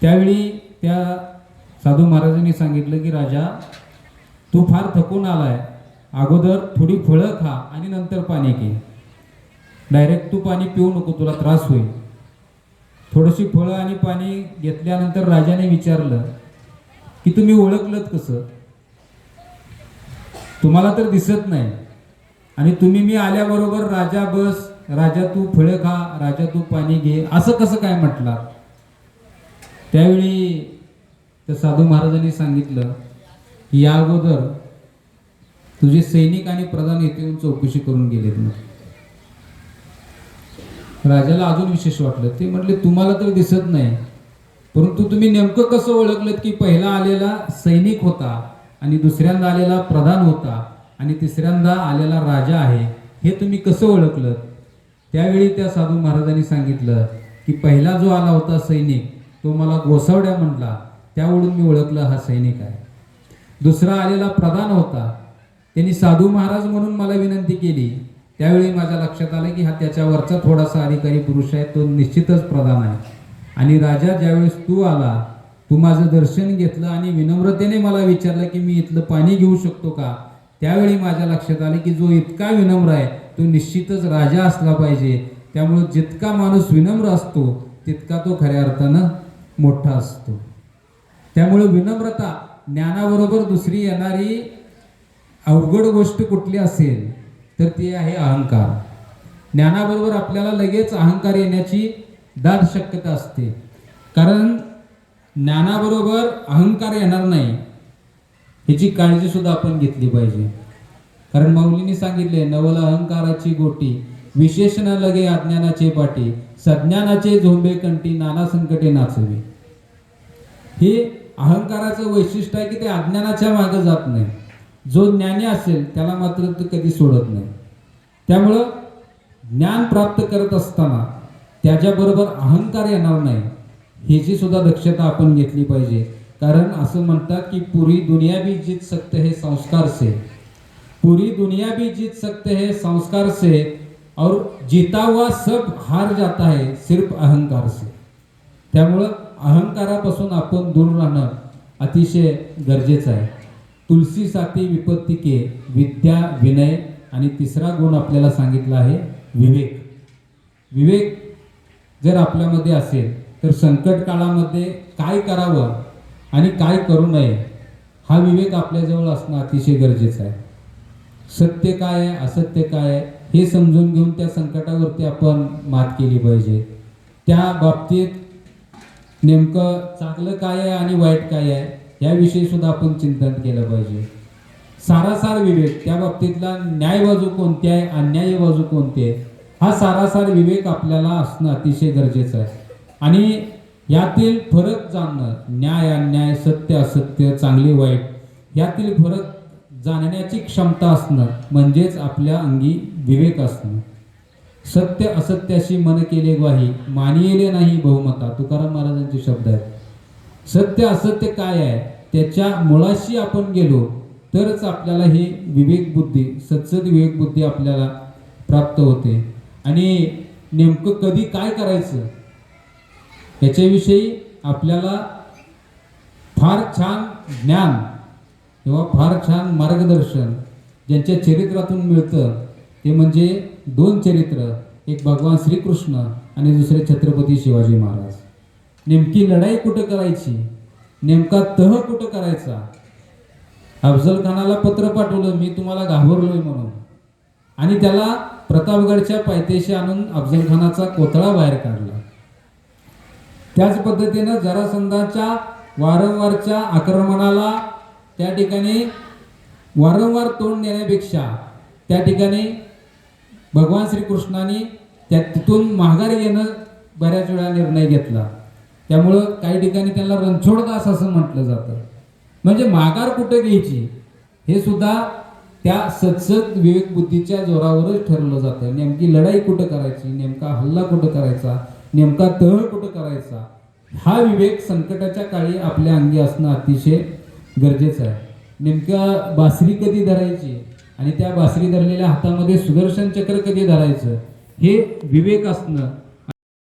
त्यावेळी त्या साधू महाराजांनी सांगितलं की राजा तू फार थकून आलाय. अगोदर थोडी फळं खा आणि नंतर पाणी घे. डायरेक्ट तू पाणी पिऊ नको तुला त्रास होईल. थोडीशी फळं आणि पाणी घेतल्यानंतर राजाने विचारलं की तुम्ही ओळखलत कसं? तुम्हाला तर दिसत नाही. आणि तुम्ही मी आल्याबरोबर राजा बस राजा तू फळं खा राजा तू पाणी घे. असं कसं काय म्हटला? त्यावेळी त्या साधू महाराजांनी सांगितलं की या अगोदर तुझे सैनिक आणि प्रधान येथे येऊन चौकशी करून गेलेत ना राजाला अजून विशेष वाटलं. ते म्हटले तुम्हाला तर दिसत नाही परंतु तुम्ही नेमकं कसं ओळखलं की पहिला आलेला सैनिक होता आणि दुसऱ्यांदा आलेला प्रधान होता आणि तिसऱ्यांदा आलेला राजा आहे हे तुम्ही कसं ओळखलं त्यावेळी त्या साधू महाराजांनी सांगितलं की पहिला जो आला होता सैनिक तो मला गोसावड्या म्हटला त्यावरून मी ओळखलं हा सैनिक आहे. दुसरा आलेला प्रधान होता. त्यांनी साधू महाराज म्हणून मला विनंती केली. त्यावेळी माझ्या लक्षात आलं की हा त्याच्यावरचा थोडासा अधिकारी पुरुष आहे तो निश्चितच प्रधान आहे. आणि राजा ज्यावेळेस तू आला तू माझं दर्शन घेतलं आणि विनम्रतेने मला विचारलं की मी इथलं पाणी घेऊ शकतो का? त्यावेळी माझ्या लक्षात आले की जो इतका विनम्र आहे तो निश्चितच राजा असला पाहिजे. त्यामुळे जितका माणूस विनम्र असतो तितका तो खऱ्या अर्थानं मोठा असतो. त्यामुळे विनम्रता ज्ञानाबरोबर दुसरी येणारी अवघड गोष्ट कुठली असेल तर ती आहे अहंकार. ज्ञानाबरोबर आपल्याला लगेच अहंकार येण्याची दाट शक्यता असते. कारण ज्ञानाबरोबर अहंकार येणार नाही ह्याची काळजीसुद्धा आपण घेतली पाहिजे. कारण माऊलीने सांगितले नवल अहंकाराची गोटी. विशेषण लगे अज्ञानाचे पाठी सज्ञानाचे झोंबे कंटी नाना संकटे नाचवे. हे अहंकाराचं वैशिष्ट्य आहे की ते अज्ञानाच्या मागे जात नाही. जो ज्ञानी असेल त्याला मात्र तो कधी सोडत नाही. त्यामुळं ज्ञान प्राप्त करत असताना त्याच्याबरोबर अहंकार येणार नाही ह्याची सुद्धा दक्षता आपण घेतली पाहिजे. कारण असं म्हणतात की पुरी दुनिया भी जीत सकते हे संस्कार से पूरी दुनिया भी जीत सकते हे संस्कार से और जीता हुआ सब हार जाता है सिर्फ अहंकार से। त्यामुळं अहंकारापासून आपण दूर राहणं अतिशय गरजेचं आहे. तुलसी साथी विपत्ती के विद्या विनय आणि तिसरा गुण आपल्याला सांगितला आहे विवेक. विवेक जर आपल्यामध्ये असेल तर संकट काळामध्ये काय करावं आणि काय करू नये हा विवेक आपल्याजवळ असणं अतिशय गरजेचं आहे. सत्य काय आहे असत्य काय आहे हे समजून घेऊन त्या संकटावरती आपण मात केली पाहिजे. त्या बाबतीत नेमकं चांगलं काय आहे आणि वाईट काय आहे याविषयी सुद्धा आपण चिंतन केलं पाहिजे. सारासार विवेक त्या बाबतीतला न्याय बाजू कोणती आहे अन्याय बाजू कोणती आहे हा सारासार विवेक आपल्याला असणं अतिशय गरजेचं आहे. आणि यातील फरक जाणणं न्याय अन्याय सत्य असत्य चांगले वाईट यातील फरक जाणण्याची क्षमता असणं म्हणजेच आपल्या अंगी विवेक असणं. सत्य असत्याशी मन केले ग्वाही मानिले नाही बहुमता तुकाराम महाराजांचे शब्द आहेत. सत्य असत्य काय आहे? त्याच्या मुळाशी आपण गेलो तरच आपल्याला ही विवेक बुद्धी सत्सद विवेक बुद्धी आपल्याला प्राप्त होते. आणि नेमकं कधी काय करायचं? याच्याविषयी आपल्याला फार छान ज्ञान किंवा फार छान मार्गदर्शन ज्यांच्या चरित्रातून मिळतं ते म्हणजे दोन चरित्र एक भगवान श्रीकृष्ण आणि दुसरे छत्रपती शिवाजी महाराज. नेमकी लढाई कुठं करायची? नेमका तह कुठं करायचा? अफजल खानाला पत्र पाठवलं मी तुम्हाला घाबरलोय म्हणून. आणि त्याला प्रतापगडच्या पायथ्याशी आणून अफजल खानाचा कोतळा बाहेर काढला. त्याच पद्धतीनं जरासंधाच्या वारंवारच्या आक्रमणाला त्या ठिकाणी वारंवार तोंड देण्यापेक्षा त्या ठिकाणी भगवान श्रीकृष्णाने त्या तिथून माघार घेणं बऱ्याच वेळा निर्णय घेतला. त्यामुळं काही ठिकाणी त्यांना रणछोडदास असं म्हटलं जातं. म्हणजे माघार कुठे घ्यायची? हे सुद्धा त्या सत्सत विवेक बुद्धीच्या जोरावरच ठरवलं जातं. नेमकी लढाई कुठं करायची? नेमका हल्ला कुठं करायचा? नेमका तळ कुठं करायचा? हा विवेक संकटाच्या काळी आपल्या अंगी असणं अतिशय गरजेचं आहे. नेमकं बासरी कधी धरायची आणि त्या बासरी धरलेल्या हातामध्ये सुदर्शन चक्र कधी धरायचं हे विवेक असणं